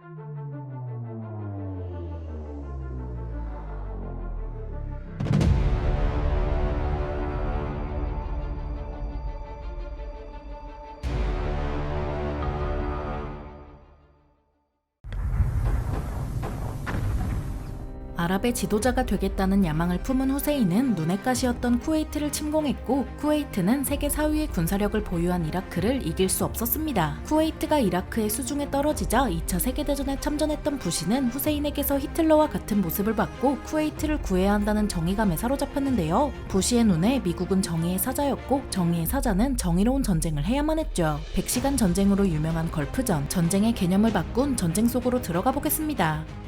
thank you 아랍의 지도자가 되겠다는 야망을 품은 후세인은 눈엣 가시였던 쿠웨이트를 침공했고 쿠웨이트는 세계 4위의 군사력을 보유한 이라크를 이길 수 없었습니다. 쿠웨이트가 이라크의 수중에 떨어지자 2차 세계대전에 참전했던 부시는 후세인에게서 히틀러와 같은 모습을 받고 쿠웨이트를 구해야 한다는 정의감에 사로잡혔는데요. 부시의 눈에 미국은 정의의 사자였고 정의의 사자는 정의로운 전쟁을 해야만 했죠. 100시간 전쟁으로 유명한 걸프전, 전쟁의 개념을 바꾼 전쟁 속으로 들어가 보겠습니다.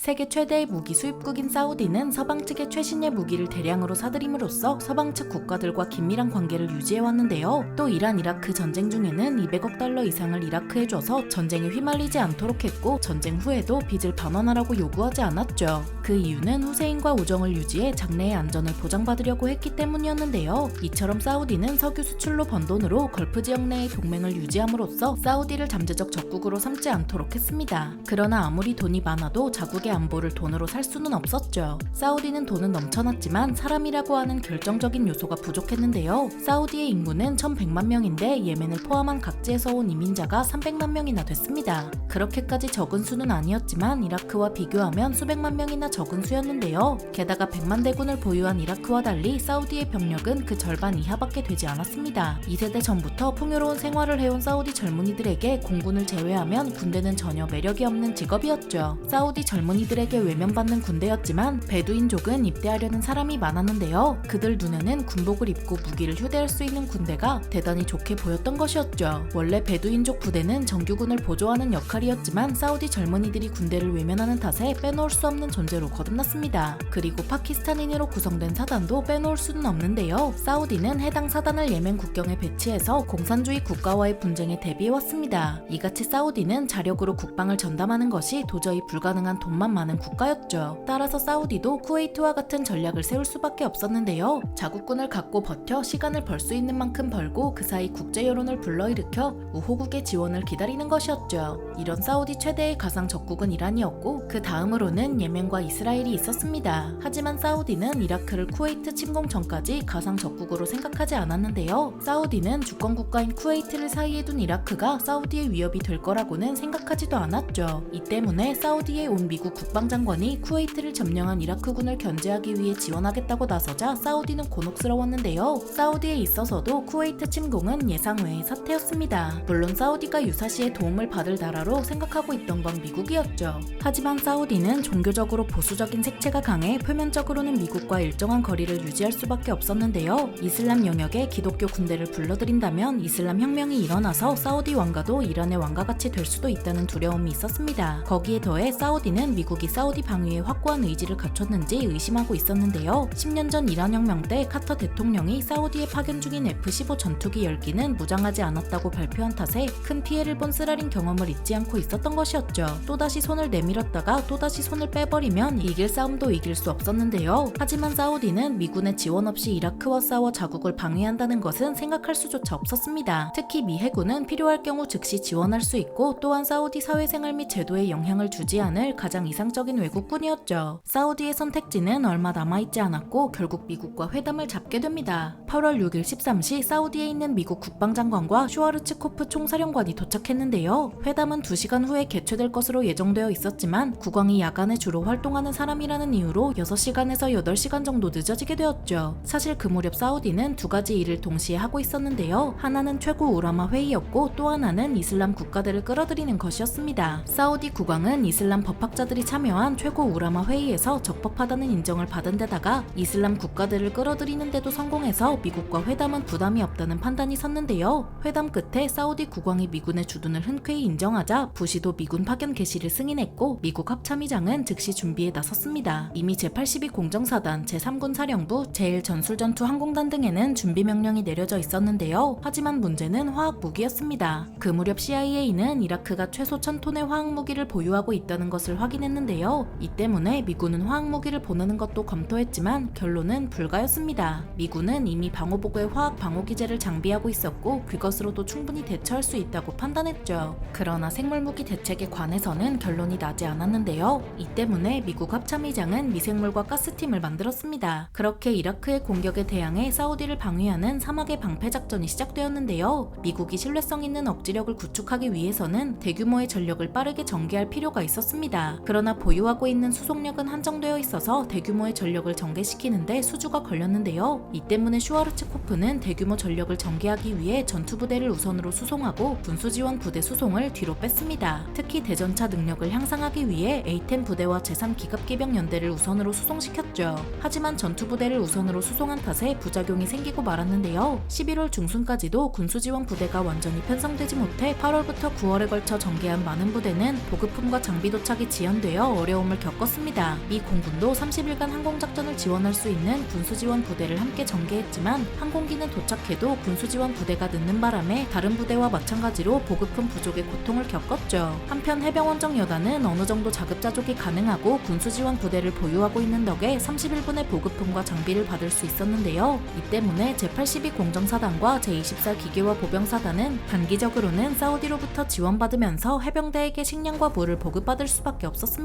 세계 최대의 무기 수입국인 사우디는 서방 측의 최신의 무기를 대량으로 사들임으로써 서방 측 국가들과 긴밀한 관계를 유지해왔는데요. 또 이란 이라크 전쟁 중에는 200억 달러 이상을 이라크에 줘서 전쟁에 휘말리지 않도록 했고 전쟁 후에도 빚을 반환하라고 요구하지 않았죠. 그 이유는 후세인과 우정을 유지해 장래의 안전을 보장받으려고 했기 때문이었는데요. 이처럼 사우디는 석유 수출로 번 돈으로 걸프 지역 내의 동맹을 유지함으로써 사우디를 잠재적 적국으로 삼지 않도록 했습니다. 그러나 아무리 돈이 많아도 자국의 안보를 돈으로 살 수는 없었죠. 사우디는 돈은 넘쳐났지만 사람이라고 하는 결정적인 요소가 부족했는데요. 사우디의 인구는 1100만 명인데 예멘을 포함한 각지에서 온 이민자가 300만 명이나 됐습니다. 그렇게까지 적은 수는 아니었지만 이라크와 비교하면 수백만 명이나 적은 수였는데요. 게다가 100만 대군을 보유한 이라크와 달리 사우디의 병력은 그 절반 이하밖에 되지 않았습니다. 2세대 전부터 풍요로운 생활을 해온 사우디 젊은이들에게 공군을 제외하면 군대는 전혀 매력이 없는 직업이었죠. 사우디 젊은이 들에게 외면받는 군대였지만 베두인족은 입대하려는 사람이 많았는데요. 그들 눈에는 군복을 입고 무기를 휴대할 수 있는 군대가 대단히 좋게 보였던 것이었죠. 원래 베두인족 부대는 정규군을 보조하는 역할이었지만 사우디 젊은이들이 군대를 외면하는 탓에 빼놓을 수 없는 존재로 거듭났습니다. 그리고 파키스탄인으로 구성된 사단도 빼놓을 수는 없는데요. 사우디는 해당 사단을 예멘 국경에 배치해서 공산주의 국가와의 분쟁에 대비해왔습니다. 이같이 사우디는 자력으로 국방을 전담하는 것이 도저히 불가능한 돈만 많은 국가였죠. 따라서 사우디도 쿠웨이트와 같은 전략을 세울 수밖에 없었는데요. 자국군을 갖고 버텨 시간을 벌 수 있는 만큼 벌고 그 사이 국제 여론을 불러일으켜 우호국의 지원을 기다리는 것이었죠. 이런 사우디 최대의 가상 적국은 이란이었고 그 다음으로는 예멘과 이스라엘이 있었습니다. 하지만 사우디는 이라크를 쿠웨이트 침공 전까지 가상 적국으로 생각하지 않았는데요. 사우디는 주권 국가인 쿠웨이트를 사이에 둔 이라크가 사우디의 위협이 될 거라고는 생각하지도 않았죠. 이 때문에 사우디에 온 미국 국방장관이 쿠웨이트를 점령한 이라크군을 견제하기 위해 지원하겠다고 나서자 사우디는 곤혹스러웠는데요. 사우디에 있어서도 쿠웨이트 침공은 예상 외의 사태였습니다. 물론 사우디가 유사시에 도움을 받을 나라로 생각하고 있던 건 미국이었죠. 하지만 사우디는 종교적으로 보수적인 색채가 강해 표면적으로는 미국과 일정한 거리를 유지할 수밖에 없었는데요. 이슬람 영역에 기독교 군대를 불러들인다면 이슬람 혁명이 일어나서 사우디 왕가도 이란의 왕가같이 될 수도 있다는 두려움이 있었습니다. 거기에 더해 사우디는 미국 이 사우디 방위에 확고한 의지를 갖췄는지 의심하고 있었는데요. 10년 전 이란 혁명 때 카터 대통령이 사우디에 파견 중인 F-15 전투기 10기는 무장하지 않았다고 발표한 탓에 큰 피해를 본 쓰라린 경험을 잊지 않고 있었던 것이었죠. 또다시 손을 내밀었다가 또다시 손을 빼버리면 이길 싸움도 이길 수 없었는데요. 하지만 사우디는 미군의 지원 없이 이라크와 싸워 자국을 방위한다는 것은 생각할 수조차 없었습니다. 특히 미 해군은 필요할 경우 즉시 지원할 수 있고 또한 사우디 사회생활 및 제도에 영향을 주지 않을 가장 이상 적인 외국군이었죠. 사우디의 선택지는 얼마 남아있지 않았고 결국 미국과 회담을 잡게 됩니다. 8월 6일 13시 사우디에 있는 미국 국방장관과 슈와르츠코프 총사령관이 도착했는데요. 회담은 2시간 후에 개최될 것으로 예정되어 있었지만 국왕이 야간에 주로 활동하는 사람이라는 이유로 6시간에서 8시간 정도 늦어지게 되었죠. 사실 그 무렵 사우디는 두 가지 일을 동시에 하고 있었는데요. 하나는 최고 우라마 회의였고 또 하나는 이슬람 국가들을 끌어들이는 것이었습니다. 사우디 국왕은 이슬람 법학자들이 참여한 최고 우라마 회의에서 적법하다는 인정을 받은 데다가 이슬람 국가들을 끌어들이는데도 성공해서 미국과 회담은 부담이 없다는 판단이 섰는데요. 회담 끝에 사우디 국왕이 미군의 주둔을 흔쾌히 인정하자 부시도 미군 파견 개시를 승인했고 미국 합참의장은 즉시 준비에 나섰습니다. 이미 제82 공정사단, 제3군 사령부, 제1전술전투 항공단 등에는 준비 명령이 내려져 있었는데요. 하지만 문제는 화학 무기였습니다. 그 무렵 CIA는 이라크가 최소 1000톤의 화학 무기를 보유하고 있다는 것을 했는데 요. 이 때문에 미군은 화학무기를 보내는 것도 검토했지만 결론은 불가였습니다. 미군은 이미 방호복에 화학 방호기제를 장비하고 있었고 그것으로도 충분히 대처할 수 있다고 판단했죠. 그러나 생물무기 대책에 관해서는 결론이 나지 않았는데요. 이 때문에 미국 합참의장은 미생물과 가스팀을 만들었습니다. 그렇게 이라크의 공격에 대항해 사우디를 방위하는 사막의 방패작전이 시작되었는데요. 미국이 신뢰성 있는 억지력을 구축하기 위해서는 대규모의 전력을 빠르게 전개할 필요가 있었습니다. 나 보유하고 있는 수송력은 한정되어 있어서 대규모의 전력을 전개시키는데 수주가 걸렸는데요. 이 때문에 슈와르츠코프는 대규모 전력을 전개하기 위해 전투부대를 우선으로 수송하고 군수지원 부대 수송을 뒤로 뺐습니다. 특히 대전차 능력을 향상하기 위해 A-10 부대와 제3 기갑기병 연대를 우선으로 수송시켰죠. 하지만 전투부대를 우선으로 수송한 탓에 부작용이 생기고 말았는데요. 11월 중순까지도 군수지원 부대가 완전히 편성되지 못해 8월부터 9월에 걸쳐 전개한 많은 부대는 보급품과 장비 도착이 지연 되어 어려움을 겪었습니다. 미 공군도 30일간 항공작전을 지원할 수 있는 군수지원 부대를 함께 전개했지만 항공기는 도착해도 군수지원 부대가 늦는 바람에 다른 부대와 마찬가지로 보급품 부족의 고통을 겪었죠. 한편 해병원정 여단은 어느 정도 자급자족이 가능하고 군수지원 부대를 보유하고 있는 덕에 31분의 보급품과 장비를 받을 수 있었는데요. 이 때문에 제82 공정사단과 제24 기계화 보병사단은 단기적으로는 사우디로부터 지원받으면서 해병대에게 식량과 물을 보급받을 수밖에 없었습니다.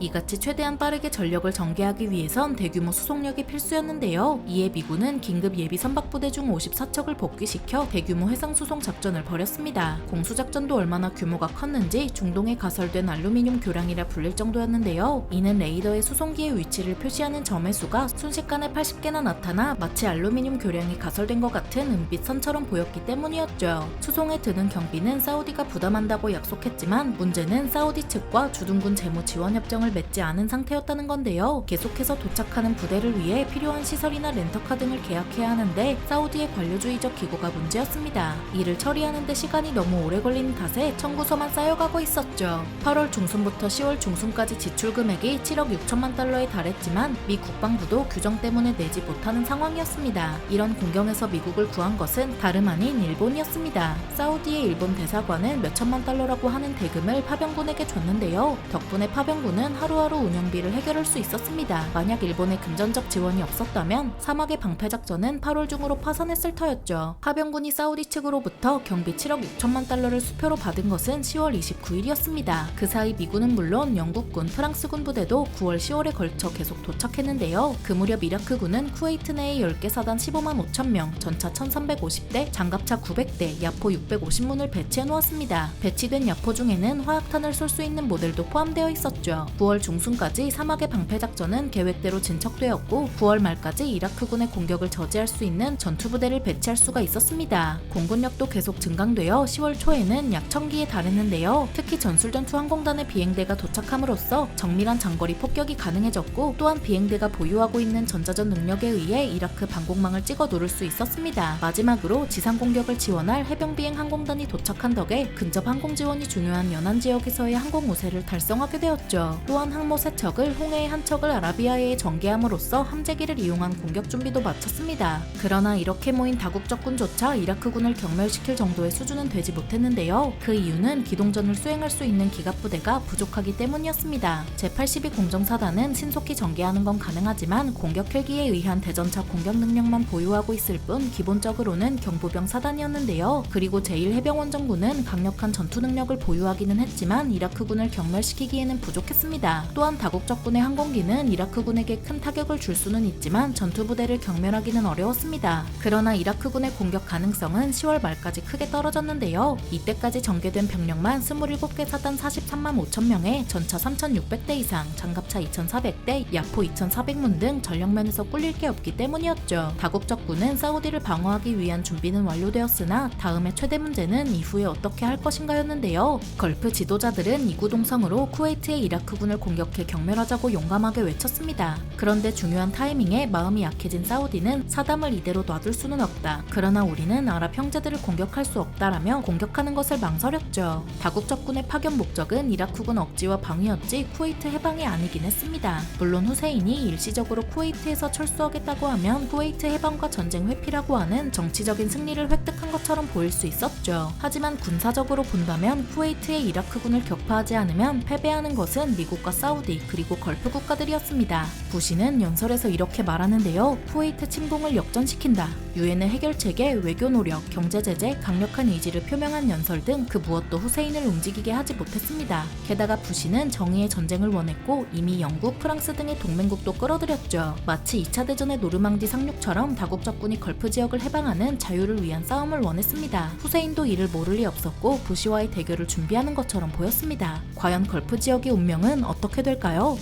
이같이 최대한 빠르게 전력을 전개하기 위해선 대규모 수송력이 필수였는데요. 이에 미군은 긴급 예비 선박부대 중 54척을 복귀시켜 대규모 해상 수송 작전을 벌였습니다. 공수작전도 얼마나 규모가 컸는지 중동에 가설된 알루미늄 교량이라 불릴 정도였는데요. 이는 레이더의 수송기의 위치를 표시하는 점의 수가 순식간에 80개나 나타나 마치 알루미늄 교량이 가설된 것 같은 은빛 선처럼 보였기 때문이었죠. 수송에 드는 경비는 사우디가 부담한다고 약속했지만 문제는 사우디 측과 주둔군 재무 지원 협정을 맺지 않은 상태였다는 건데요. 계속해서 도착하는 부대를 위해 필요한 시설이나 렌터카 등을 계약해야 하는데 사우디의 관료주의적 기고가 문제였습니다. 이를 처리하는데 시간이 너무 오래 걸리는 탓에 청구서만 쌓여가고 있었죠. 8월 중순부터 10월 중순까지 지출 금액이 7억 6천만 달러에 달했지만 미 국방부도 규정 때문에 내지 못하는 상황이었습니다. 이런 공경에서 미국을 구한 것은 다름 아닌 일본이었습니다. 사우디의 일본 대사관은 몇천만 달러라고 하는 대금을 파병군에게 줬는데요. 덕분에 파 병군은 하루하루 운영비를 해결할 수 있었습니다. 만약 일본의 금전적 지원이 없었다면 사막의 방패작전은 8월 중으로 파산했을 터였죠. 파병군이 사우디 측으로부터 경비 7억 6천만 달러를 수표로 받은 것은 10월 29일이었습니다. 그 사이 미군은 물론 영국군, 프랑스군 부대도 9월, 10월에 걸쳐 계속 도착했는데요. 그 무렵 이라크군은 쿠웨이트 내에 10개 사단 15만 5천 명, 전차 1350대, 장갑차 900대, 야포 650문을 배치해 놓았습니다. 배치된 야포 중에는 화약탄을 쏠 수 있는 모델도 포함되어 있었죠. 9월 중순까지 사막의 방패 작전은 계획대로 진척되었고 9월 말까지 이라크군의 공격을 저지할 수 있는 전투부대를 배치할 수가 있었습니다. 공군력도 계속 증강되어 10월 초에는 약 1000기에 달했는데요. 특히 전술전투 항공단의 비행대가 도착함으로써 정밀한 장거리 폭격이 가능해졌고 또한 비행대가 보유하고 있는 전자전 능력에 의해 이라크 방공망을 찍어 누를 수 있었습니다. 마지막으로 지상 공격을 지원할 해병 비행 항공단이 도착한 덕에 근접 항공 지원이 중요한 연안 지역에서의 항공 우세를 달성하게 되었죠. 또한 항모 세 척을 홍해의 한 척을 아라비아해에 전개함으로써 함재기를 이용한 공격 준비도 마쳤습니다. 그러나 이렇게 모인 다국적군조차 이라크군을 경멸시킬 정도의 수준은 되지 못했는데요. 그 이유는 기동전을 수행할 수 있는 기갑부대가 부족하기 때문이었습니다. 제82 공정사단은 신속히 전개하는 건 가능하지만 공격 헬기에 의한 대전차 공격 능력만 보유하고 있을 뿐 기본적으로는 경보병 사단이었는데요. 그리고 제1해병원정군은 강력한 전투 능력을 보유하기는 했지만 이라크군을 경멸시키기에는 부족했습니다. 또한 다국적군의 항공기는 이라크군에게 큰 타격을 줄 수는 있지만 전투부대를 경멸하기는 어려웠습니다. 그러나 이라크군의 공격 가능성은 10월 말까지 크게 떨어졌는데요. 이때까지 전개된 병력만 27개 사단 43만 5천 명에 전차 3,600대 이상, 장갑차 2,400대, 야포 2,400문 등 전력면에서 꿀릴 게 없기 때문이었죠. 다국적군은 사우디를 방어하기 위한 준비는 완료되었으나 다음의 최대 문제는 이후에 어떻게 할 것인가였는데요. 걸프 지도자들은 이구동성으로 쿠웨이트 의 이라크군을 공격해 경멸하자고 용감하게 외쳤습니다. 그런데 중요한 타이밍에 마음이 약해진 사우디는 사담을 이대로 놔둘 수는 없다. 그러나 우리는 아랍 형제들을 공격할 수 없다라며 공격하는 것을 망설였죠. 다국적군의 파견 목적은 이라크군 억지와 방위였지 쿠웨이트 해방이 아니긴 했습니다. 물론 후세인이 일시적으로 쿠웨이트에서 철수하겠다고 하면 쿠웨이트 해방과 전쟁 회피라고 하는 정치적인 승리를 획득한 것처럼 보일 수 있었죠. 하지만 군사적으로 본다면 쿠웨이트의 이라크군을 격파하지 않으면 패배하는 것이 것은 미국과 사우디 그리고 걸프 국가들이었습니다. 부시는 연설에서 이렇게 말하는데요. 쿠웨이트 침공을 역전시킨다. 유엔의 해결책에 외교 노력, 경제 제재, 강력한 의지를 표명한 연설 등 그 무엇도 후세인을 움직이게 하지 못했습니다. 게다가 부시는 정의의 전쟁을 원했고 이미 영국, 프랑스 등의 동맹국도 끌어들였죠. 마치 2차 대전의 노르망디 상륙처럼 다국적군이 걸프 지역을 해방하는 자유를 위한 싸움을 원했습니다. 후세인도 이를 모를 리 없었고 부시와의 대결을 준비하는 것처럼 보였습니다. 과연 걸프 지역의 운명은 어떻게 될까요?